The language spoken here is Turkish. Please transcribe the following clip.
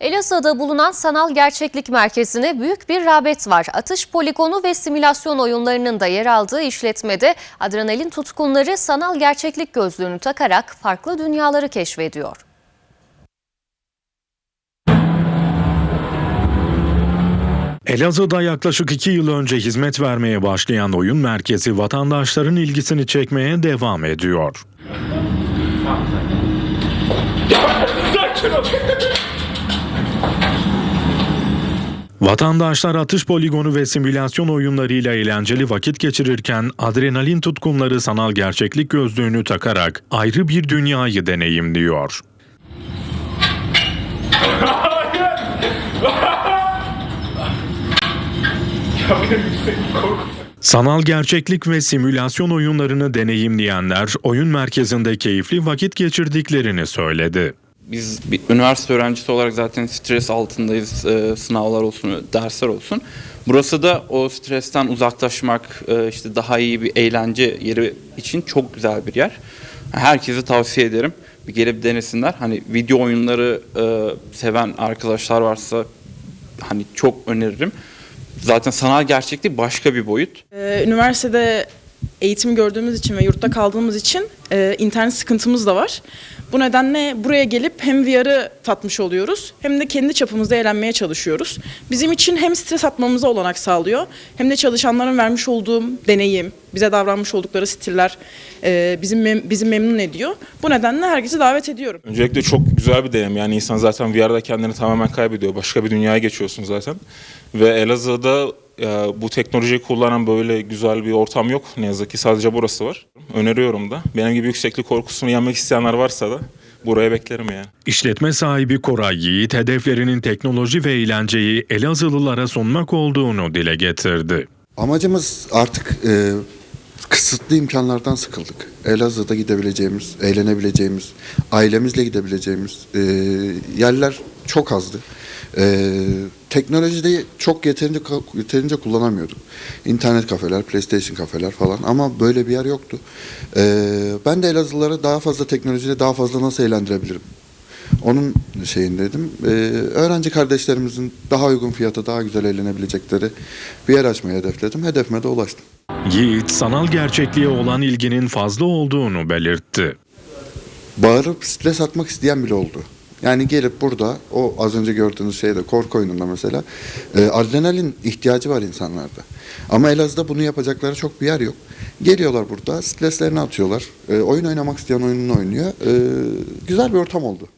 Elazığ'da bulunan Sanal Gerçeklik Merkezi'ne büyük bir rağbet var. Atış poligonu ve simülasyon oyunlarının da yer aldığı işletmede adrenalin tutkunları sanal gerçeklik gözlüğünü takarak farklı dünyaları keşfediyor. Elazığ'da yaklaşık iki yıl önce hizmet vermeye başlayan oyun merkezi vatandaşların ilgisini çekmeye devam ediyor. Vatandaşlar atış poligonu ve simülasyon oyunlarıyla eğlenceli vakit geçirirken adrenalin tutkunları sanal gerçeklik gözlüğünü takarak ayrı bir dünyayı deneyimliyor. Sanal gerçeklik ve simülasyon oyunlarını deneyimleyenler oyun merkezinde keyifli vakit geçirdiklerini söyledi. Biz bir üniversite öğrencisi olarak zaten stres altındayız. Ee, sınavlar olsun, dersler olsun. Burası da o stresten uzaklaşmak, e, işte daha iyi bir eğlence yeri için çok güzel bir yer. Herkese tavsiye ederim. Bir gelip denesinler. Hani video oyunları e, seven arkadaşlar varsa hani çok öneririm. Zaten sanal gerçeklik başka bir boyut. Ee, Üniversitede eğitim gördüğümüz için ve yurtta kaldığımız için e, internet sıkıntımız da var. Bu nedenle buraya gelip hem VR'ı tatmış oluyoruz hem de kendi çapımızda eğlenmeye çalışıyoruz. Bizim için hem stres atmamıza olanak sağlıyor hem de çalışanların vermiş olduğu deneyim, bize davranmış oldukları stiller e, bizim mem- bizi memnun ediyor. Bu nedenle herkesi davet ediyorum. Öncelikle çok güzel bir deneyim. Yani insan zaten VR'da kendini tamamen kaybediyor. Başka bir dünyaya geçiyorsun zaten. Ve Elazığ'da bu teknolojiyi kullanan böyle güzel bir ortam yok. Ne yazık ki sadece burası var. Öneriyorum da. Benim gibi yükseklik korkusunu yenmek isteyenler varsa da buraya beklerim yani. İşletme sahibi Koray Yiğit hedeflerinin teknoloji ve eğlenceyi Elazığlılara sunmak olduğunu dile getirdi. Amacımız artık e, kısıtlı imkanlardan sıkıldık. Elazığ'da gidebileceğimiz, eğlenebileceğimiz, ailemizle gidebileceğimiz e, yerler çok azdı. E, teknolojide çok yeterince yeterince kullanamıyorduk. İnternet kafeler, PlayStation kafeler falan ama böyle bir yer yoktu. E, ben de Elazığlılara daha fazla teknolojiyle daha fazla nasıl eğlendirebilirim? Onun şeyindeydim. Ee, öğrenci kardeşlerimizin daha uygun fiyata daha güzel eğlenebilecekleri bir yer açmayı hedefledim. Hedefime de ulaştım. Yiğit sanal gerçekliğe olan ilginin fazla olduğunu belirtti. Bağırıp stres atmak isteyen bile oldu. Yani gelip burada o az önce gördüğünüz şeyde korku oyununda mesela e, adrenalin ihtiyacı var insanlarda. Ama Elazığ'da bunu yapacakları çok bir yer yok. Geliyorlar burada streslerini atıyorlar. E, oyun oynamak isteyen oyununu oynuyor. E, güzel bir ortam oldu.